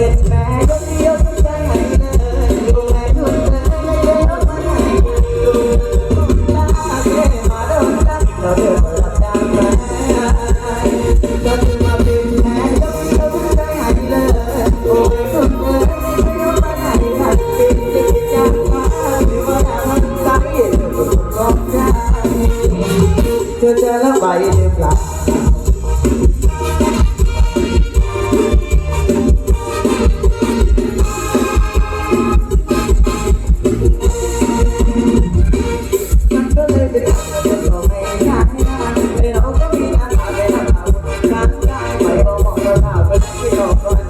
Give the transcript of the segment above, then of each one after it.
puede 没有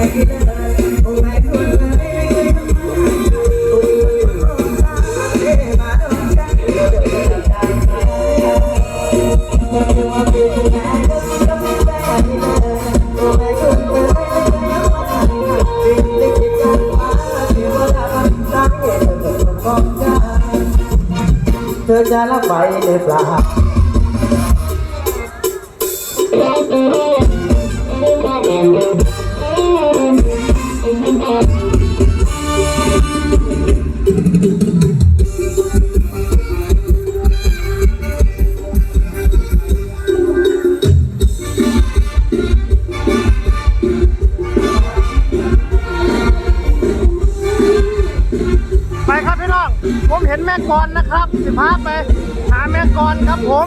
เธอจะรับไหวหรือเปล่า แม่กรนนะครับสิพห้าไปหาแม่กรครับผม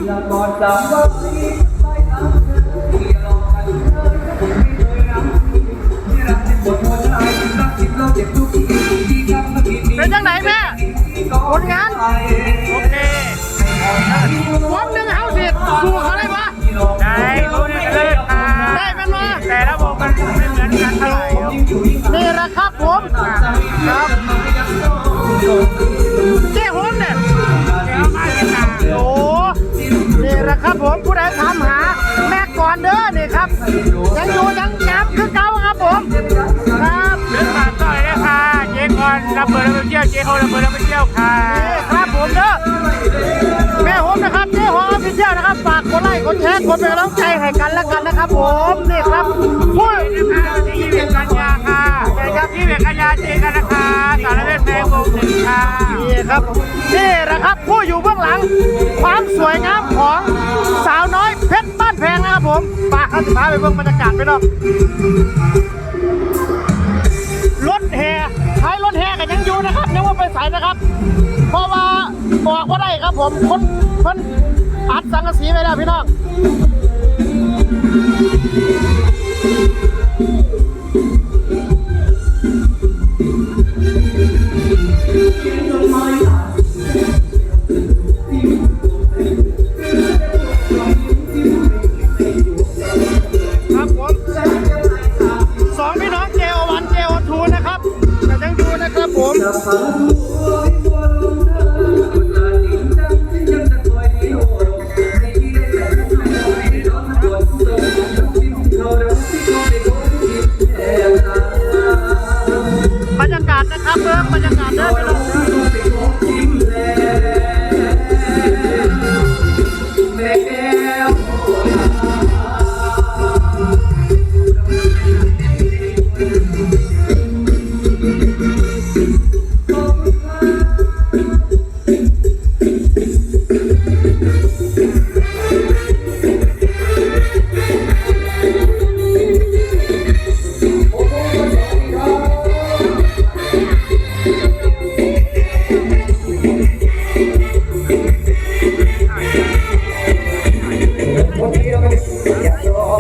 ยังอยู่ยังจับคือเก่าครับผม ครับเดินผ่านต่อยเลยค่ะ เจ๊กอนรับเบอร์รับเที่ยวเจ๊โฮรับเบอร์รับเที่ยวค่ะ ครับผมเด้อแม่ผมนะครับเจ๊ฮออฟฟิเที่ยวนะครับ ฝากคนไลค์กดแชร์คนเป็นกำลังใจให้กันแล้วกันนะครับผม นี่ครับพูด ด็กอาญาเจกันนะคะสารเวทแมงวมหนึ่งค่ะนี่ครับนี่แหละครับผู้อยู่เบื้องหลัง ความสวยงามของสาวน้อยเพชรบ้านแพงนะครับผมปากข้าสิพาไปเบื้องบรรยากาศไปน้องรถแห่ท้ายรถแห่กันยังอยู่นะครับยังว่าไปสายนะครับ เพราะว่าบอกว่าได้ครับผมคนคนอัดสังกะสีไปแล้วพี่น้อง จ